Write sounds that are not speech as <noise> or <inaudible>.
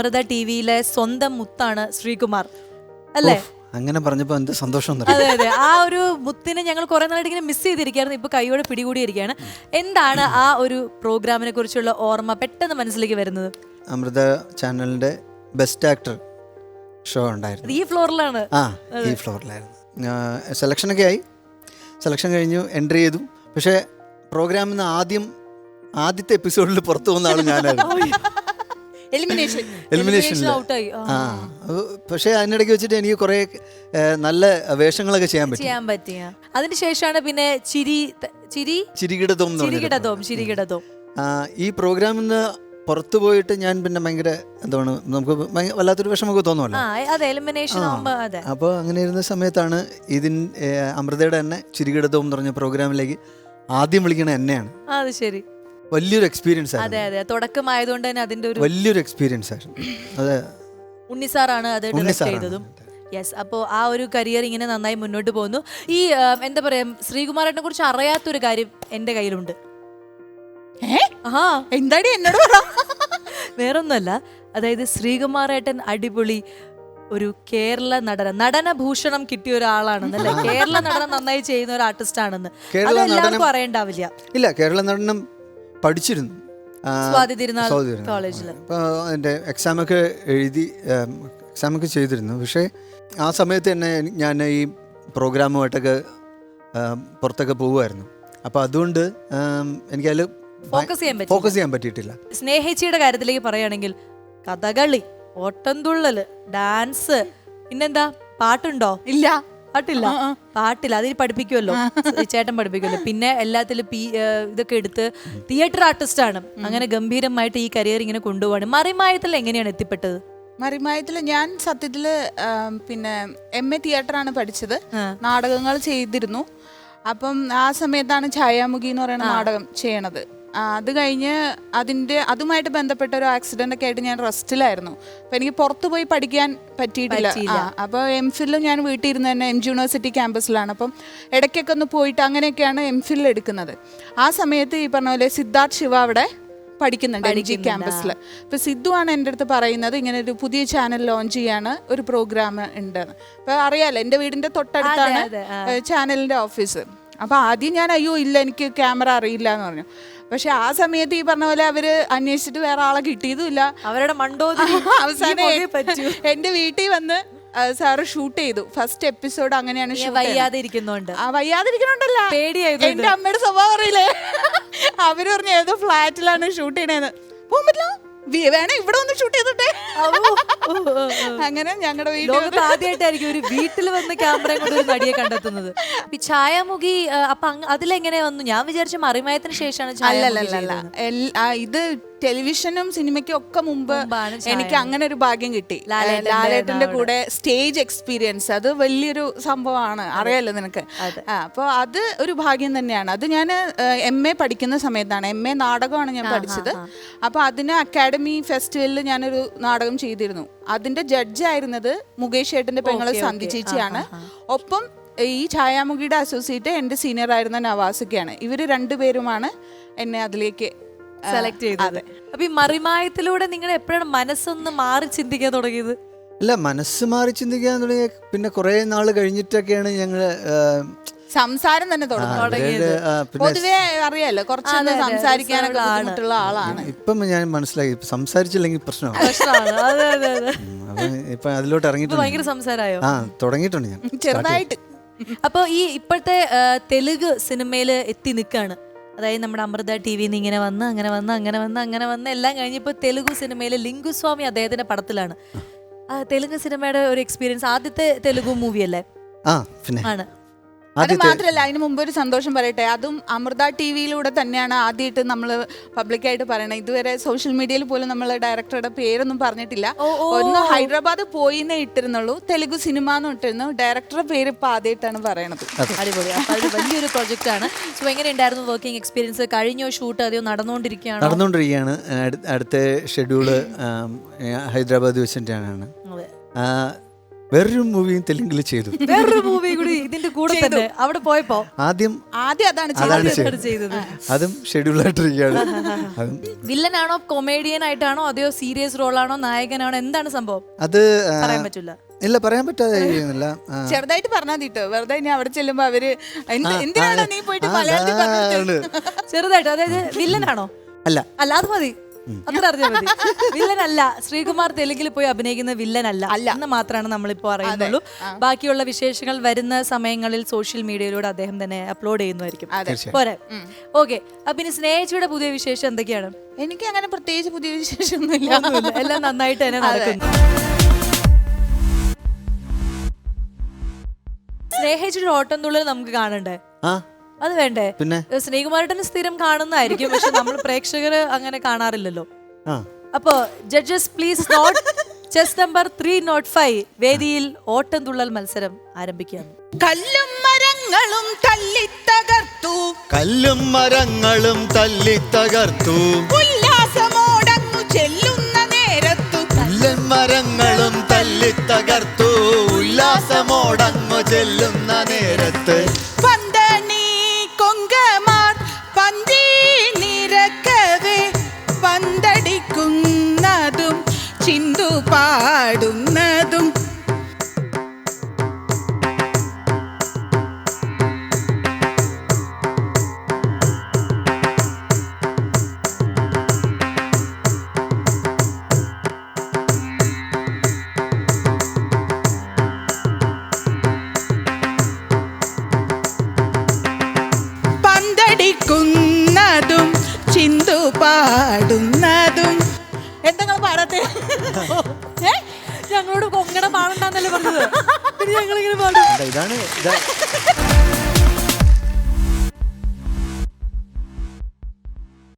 Amrita T വിയിലെ സ്വന്തം മുത്താണ് ശ്രീകുമാർ. അല്ലേ? അങ്ങനെ പറഞ്ഞപ്പോ എന്ത് സന്തോഷം അതെ അതെ. ആ ഒരു മുത്തിനെ ഞങ്ങൾ കുറെ നാളായിട്ട് ഇങ്ങനെ മിസ് ചെയ്തിരിക്കുകയായിരുന്നു. ഇപ്പൊ കൈയോടെ പിടികൂടിയിരിക്കുകയാണ്. എന്താണ് ആ ഒരു പ്രോഗ്രാമിനെ കുറിച്ചുള്ള ഓർമ്മ പെട്ടെന്ന് മനസ്സിലേക്ക് വരുന്നത്? അമൃത ചാനലിന്റെ ബെസ്റ്റ് ആക്ടർ ഷോ ഉണ്ടായിരുന്നു. ഈ ഫ്ലോറിലാണ്. ആ ഈ ഫ്ലോറിലായിരുന്നു. സെലക്ഷനൊക്കെ ആയി. സെലക്ഷൻ കഴിഞ്ഞു എൻട്രി ചെയ്തു. പക്ഷേ പ്രോഗ്രാമിൽ നിന്ന് ആദ്യം ആദ്യത്തെ എപ്പിസോഡിൽ പുറത്തു വന്ന ആൾ ഞാനായിരുന്നു. എലിമിനേഷൻ എലിമിനേഷനിൽ ഔട്ടായി ആ. പക്ഷേ അതിനിടയ്ക്ക് വെച്ചിട്ട് എനിക്ക് കുറേ നല്ല വേഷങ്ങളൊക്കെ ചെയ്യാൻ പറ്റി. ചെയ്യാൻ പറ്റിയ അതിനുശേഷമാണ് പിന്നെ ചിരി ചിരി? ചിരികിടതോം ചിരികിടതോം ചിരികിടതോം. ഈ പ്രോഗ്രാമിൽ നിന്ന് പുറത്തു പോയിട്ട് ഞാൻ പിന്നെ ഭയങ്കര എന്താണ് നമുക്ക് വല്ലാത്തൊരു വിഷമമൊക്കെ തോന്നുമല്ലോ. എലിമിനേഷൻ അപ്പോൾ അങ്ങനെ ഇരുന്ന സമയത്താണ് ഇതിൻ അമൃതയുടെ തന്നെ ചിരികിടതവും എന്ന് പറഞ്ഞ പ്രോഗ്രാമിലേക്ക് ആദ്യം വിളിക്കണ എന്നെയാണ്. അത് ശരി. വലിയൊരു എക്സ്പീരിയൻസ് അതെ ആയിരുന്നു. അതെ തുടക്കമായതുകൊണ്ട് തന്നെ അതിന്റെ ഒരു വലിയൊരു എക്സ്പീരിയൻസ് ആയിരുന്നു. അതെ. ഉണ്ണിസാറാണ് അത് ഉണ്ണി ഡയറക്ട് സാറാണ് ചെയ്തതും യെസ് അപ്പോൾ ആ ഒരു കരിയർ ഇങ്ങനെ നന്നായി മുന്നോട്ട് പോകുന്നു. ഈ ആ, എന്താ പറയാ ശ്രീകുമാരേട്ടനെ കുറിച്ച് അറിയാത്തൊരു കാര്യം എന്റെ കയ്യിലുണ്ട്. ഏ? എന്താടി എന്നോട് പറ? വേറൊന്നുമല്ല. അതായത് ശ്രീകുമാരേട്ടൻ അടിപൊളി ഒരു കേരള നടന നടനഭൂഷണം കിട്ടിയ ഒരാളാണെന്നല്ലേ? <laughs> കേരള നടനം നന്നായി ചെയ്യുന്ന ഒരു ആർട്ടിസ്റ്റ് ആണെന്ന്. കേരള അത് എല്ലാവർക്കും നടനം- അറിയണ്ടാവില്ല. ഇല്ല കേരള നടനം പഠിച്ചിരുന്നു. കോളേജിൽ. അപ്പോൾ അതിന്റെ എക്സാമൊക്കെ എഴുതി എക്സാമൊക്കെ ചെയ്തിരുന്നു. പക്ഷേ ആ സമയത്ത് തന്നെ ഞാൻ ഈ പ്രോഗ്രാമുമായിട്ടൊക്കെ പുറത്തൊക്കെ പോകുമായിരുന്നു അപ്പോൾ അതുകൊണ്ട് എനിക്കതിൽ ഫോക്കസ് ചെയ്യാൻ ഫോക്കസ് ചെയ്യാൻ പറ്റിയിട്ടില്ല. സ്നേഹിച്ചിയുടെ കാര്യത്തിലേക്ക് പറയുകയാണെങ്കിൽ കഥകളി ഓട്ടംതുള്ളൽ ഡാൻസ് പിന്നെന്താ പാട്ടുണ്ടോ? ഇല്ല. പാട്ടില്ല. പാട്ടില്ല. അതിന് പഠിപ്പിക്കുമല്ലോ ചേട്ടൻ പഠിപ്പിക്കുമല്ലോ പിന്നെ എല്ലാത്തിലും പി ഇതൊക്കെ എടുത്ത് തിയേറ്റർ ആർട്ടിസ്റ്റ് ആണ്. അങ്ങനെ ഗംഭീരമായിട്ട് ഈ കരിയർ ഇങ്ങനെ കൊണ്ടുപോവാണ്. മറിമായത്തിൽ എങ്ങനെയാണ് എത്തിപ്പെട്ടത്? മറിമായത്തിൽ ഞാൻ സത്യത്തിൽ പിന്നെ എം എ തിയേറ്റർ ആണ് പഠിച്ചത്. നാടകങ്ങൾ ചെയ്തിരുന്നു. അപ്പം ആ സമയത്താണ് ഛായാമുഖി എന്ന് പറയുന്ന നാടകം ചെയ്യണത്. അത് കഴിഞ്ഞ് അതിന്റെ അതുമായിട്ട് ബന്ധപ്പെട്ട ഒരു ആക്സിഡന്റ് ഒക്കെ ആയിട്ട് ഞാൻ റെസ്റ്റിലായിരുന്നു. അപ്പം എനിക്ക് പുറത്തു പോയി പഠിക്കാൻ പറ്റിയിട്ടില്ല. ആ, അപ്പോൾ എം ഫില്ലും ഞാൻ വീട്ടിൽ ഇരുന്ന് തന്നെ എം ജി യൂണിവേഴ്സിറ്റി ക്യാമ്പസിലാണ് അപ്പം ഇടയ്ക്കൊക്കെ ഒന്ന് പോയിട്ട് അങ്ങനെയൊക്കെയാണ് എം ഫില്ല് എടുക്കുന്നത്. ആ സമയത്ത് ഈ പറഞ്ഞ പോലെ സിദ്ധാർത്ഥ് ശിവ അവിടെ പഠിക്കുന്നുണ്ട് എം ജി ക്യാമ്പസിൽ ഇപ്പോൾ സിദ്ധു ആണ് എന്റെ അടുത്ത് പറയുന്നത് ഇങ്ങനെ ഒരു പുതിയ ചാനൽ ലോഞ്ച് ചെയ്യാണ് ഒരു പ്രോഗ്രാം ഉണ്ട്. അപ്പോൾ അറിയാലോ എന്റെ വീടിന്റെ തൊട്ടടുത്താണ് ചാനലിന്റെ ചാനലിന്റെ ഓഫീസ് അപ്പോൾ ആദ്യം ഞാൻ അയ്യോ ഇല്ല എനിക്ക് ക്യാമറ അറിയില്ല എന്ന് പറഞ്ഞു. പക്ഷെ ആ സമയത്ത് ഈ പറഞ്ഞ പോലെ അവർ അന്വേഷിച്ചിട്ട് വേറെ ആളെ കിട്ടിയതുമില്ല. അവരുടെ മണ്ടോ അവസാനം. എന്റെ വീട്ടിൽ വന്ന് സാറ് ഷൂട്ട് ചെയ്തു. ഫസ്റ്റ് എപ്പിസോഡ് അങ്ങനെയാണ് വയ്യാതിരിക്കുന്നുണ്ട്. വയ്യാതെ ഇരിക്കുന്നോണ്ട് ആ വയ്യാതിരിക്കണോണ്ടല്ല. പേടിയായതുകൊണ്ട്. എന്റെ അമ്മയുടെ സ്വഭാവം അറിയില്ലേ? അവർ പറഞ്ഞു ഏതോ ഫ്ലാറ്റിലാണ് ഷൂട്ട് ചെയ്യണേന്ന്. പോകാൻ പറ്റില്ല? വേണേ ഇവിടെ ഒന്ന് ഷൂട്ട് ചെയ്തിട്ടെ. അങ്ങനെ ഞങ്ങളുടെ വീട്ടിൽ ആദ്യമായിട്ടായിരിക്കും ഒരു വീട്ടിൽ വന്ന് ക്യാമറ കൊണ്ട് ഒരു നടിയെ കണ്ടെത്തുന്നത്. ഛായാമുഖി അപ്പൊ അതിലെങ്ങനെ വന്നു? ഞാൻ വിചാരിച്ച മറിമയത്തിന് ശേഷമാണ് അല്ലല്ലല്ല ഇത് ടെലിവിഷനും സിനിമയ്ക്കും ഒക്കെ മുമ്പ് എനിക്ക് അങ്ങനെ ഒരു ഭാഗ്യം കിട്ടി. ലാലേട്ടന്റെ കൂടെ സ്റ്റേജ് എക്സ്പീരിയൻസ് അത് വലിയൊരു സംഭവമാണ്. അറിയാലോ നിനക്ക്. അപ്പോൾ അത് ഒരു ഭാഗ്യം തന്നെയാണ്. അത് ഞാൻ എം എ പഠിക്കുന്ന സമയത്താണ്. എം എ നാടകമാണ് ഞാൻ പഠിച്ചത്. അപ്പോൾ അതിന് അക്കാഡമി ഫെസ്റ്റിവലിൽ ഞാനൊരു നാടകം ചെയ്തിരുന്നു. അതിന്റെ ജഡ്ജായിരുന്നത് മുകേഷ് ഏട്ടന്റെ പെങ്ങളെ സന്ധി ചേച്ചിയാണ്. ഒപ്പം ഈ ഛായാമുഖിയുടെ അസോസിയേറ്റ് എന്റെ സീനിയർ ആയിരുന്ന നവാസൊക്കെയാണ്. ഇവർ രണ്ടുപേരുമാണ് എന്നെ അതിലേക്ക് സെലക്ട് ചെയ്തത്. അപ്പൊ ഈ മറിമായത്തിലൂടെ നിങ്ങൾ എപ്പോഴാണ് മനസ്സൊന്ന് മാറി ചിന്തിക്കാൻ തുടങ്ങിയത്? അല്ല മനസ്സ് മാറി ചിന്തിക്കാൻ തുടങ്ങിയ പിന്നെ കുറെ നാൾ കഴിഞ്ഞിട്ടൊക്കെയാണ് ഞങ്ങൾ സംസാരം തന്നെ തുടങ്ങും പിന്നെ പൊതുവേ അറിയാലോ കുറച്ച് സംസാരിക്കാനൊക്കെ ബുദ്ധിമുട്ടുള്ള ആളാണ്. ഇപ്പം ഞാൻ മനസ്സിലാക്കി ഇപ്പം സംസാരിച്ചില്ലെങ്കിൽ പ്രശ്നമാണ്. ഇപ്പം അതിലോട്ട് ഇറങ്ങിയിട്ടുണ്ട്. ഭയങ്കര സംസാരായോ ആ തുടങ്ങിയിട്ടുണ്ട് ഞാൻ. ചെറുതായിട്ട്. അപ്പോൾ ഈ ഇപ്പോഴത്തെ തെലുഗ് തെലുങ്ക് സിനിമയിൽ എത്തി നിൽക്കുകയാണ് അതായത് നമ്മുടെ അമൃത ടി വിന്ന് ഇങ്ങനെ വന്ന് അങ്ങനെ വന്ന് അങ്ങനെ വന്ന് അങ്ങനെ വന്ന് എല്ലാം കഴിഞ്ഞപ്പോൾ തെലുഗു സിനിമയിലെ ലിംഗുസ്വാമി അദ്ദേഹത്തിന്റെ പടത്തിലാണ്. തെലുങ്ക് സിനിമയുടെ ഒരു എക്സ്പീരിയൻസ് ആദ്യത്തെ തെലുഗു മൂവി അല്ലേ? ആ പിന്നെ. ആണ്. അത് മാത്രമല്ല മാത്രല്ല അതിന് മുമ്പ് ഒരു സന്തോഷം പറയട്ടെ. അതും അമൃത ടി വിയിലൂടെ തന്നെയാണ് ആദ്യമായിട്ട് നമ്മൾ പബ്ലിക്കായിട്ട് പറയണത്. ഇതുവരെ സോഷ്യൽ മീഡിയയിൽ പോലും നമ്മൾ ഡയറക്ടറുടെ പേരൊന്നും പറഞ്ഞിട്ടില്ല. ഒന്ന് ഹൈദരാബാദ് പോയി എന്നേ ഇട്ടിരുന്നുള്ളൂ. തെലുഗു സിനിമ എന്ന് ഇട്ടിരുന്നു. ഡയറക്ടറുടെ പേര് ഇപ്പൊ ആദ്യമായിട്ടാണ് പറയണത്. അടിപൊളി. വലിയൊരു പ്രൊജക്റ്റ് ആണ്. സോ എങ്ങനെ ഉണ്ടായിരുന്നു വർക്കിംഗ് എക്സ്പീരിയൻസ് കഴിഞ്ഞോ ഷൂട്ട് അതെയോ നടന്നുകൊണ്ടിരിക്കുകയാണ്? നടന്നുകൊണ്ടിരിക്കുകയാണ്. അടു- അടുത്ത ഷെഡ്യൂൾ ഹൈദരാബാദ് വെച്ചിട്ടാണ്. അതെ. വേറൊരു മൂവിയും തെലുങ്കിൽ ചെയ്തു. വേറൊരു മൂവി തന്നെ. അവിടെ പോയപ്പോ ആദ്യം ആദ്യം അതാണ് ചെയ്തത്. അതാണ് അതും ഷെഡ്യൂളായിട്ടിരിക്കുകയാണ്. അതും വില്ലനാണോ കൊമേഡിയൻ ആയിട്ടാണോ അതെയോ സീരിയസ് റോളാണോ നായകനാണോ എന്താണ് സംഭവം? അത് ആ, പറയാൻ പറ്റില്ല. ഇല്ല പറയാൻ പറ്റാതില്ല ഇരിക്കുന്നില്ല ആ. ചെറുതായിട്ട് പറഞ്ഞാൽ തീട്ടോ വെറുതെ ഇനി അവിടെ ചെല്ലുമ്പോ അവർ എന്ത് എന്തിനാണോ നീ പോയിട്ട് ആ, മലയാളത്തിൽ അതാണ്. പറഞ്ഞത്? ചെറുതായിട്ട് അതായത് വില്ലനാണോ അല്ല. അല്ല അത് മതി. അത്ര അറിഞ്ഞാൽ മതി. വില്ലനല്ല ശ്രീകുമാർ തെലുങ്കിൽ പോയി അഭിനയിക്കുന്ന വില്ലൻ അല്ല. എന്ന് മാത്രമാണ് നമ്മളിപ്പോൾ അറിയുന്നുള്ളൂ ബാക്കിയുള്ള വിശേഷങ്ങൾ വരുന്ന സമയങ്ങളിൽ സോഷ്യൽ മീഡിയയിലൂടെ അദ്ദേഹം തന്നെ അപ്ലോഡ് ചെയ്യുന്നതായിരിക്കും. പോരെ? ഓക്കെ. അപ്പൊ ഇനി സ്നേഹിച്ചയുടെ പുതിയ വിശേഷം എന്തൊക്കെയാണ്? എനിക്ക് അങ്ങനെ പ്രത്യേകിച്ച് പുതിയ വിശേഷമൊന്നുമില്ല. എല്ലാം നന്നായിട്ട് തന്നെ നടക്കുന്നു. സ്നേഹിച്ചൊരു ഓട്ടം തുള്ളൽ നമുക്ക് കാണണ്ടേ? ആ. അത് വേണ്ടേ? പിന്നെ? സ്നേഹകുമാരുടെ സ്ഥിരം കാണുന്നതായിരിക്കും പക്ഷെ നമ്മൾ <laughs> പ്രേക്ഷകർ അങ്ങനെ കാണാറില്ലല്ലോ. അപ്പോ judges please note chest number three note five വേദിയിൽ ഓട്ടം തുള്ളൽ മത്സരം ആരംഭിക്കുകയാണ്. കല്ലും മരങ്ങളും തല്ലിത്തകർത്തു. കല്ലും മരങ്ങളും തല്ലി തകർത്തു ഉല്ലാസമോടങ്ങു ചെല്ലുന്ന നേരത്തു. കല്ലും മരങ്ങളും തല്ലി തകർത്തു ഉല്ലാസമോടങ്ങു ചെല്ലുന്ന നേരത്ത്. പാടത്തെ ഏ? ഞങ്ങളോട് കൊങ്ങട പാടണ്ടെന്നല്ലേ പറഞ്ഞത് പിന്നെ ഞങ്ങളിങ്ങനെ പാടും ഇതാണ് ഇതാ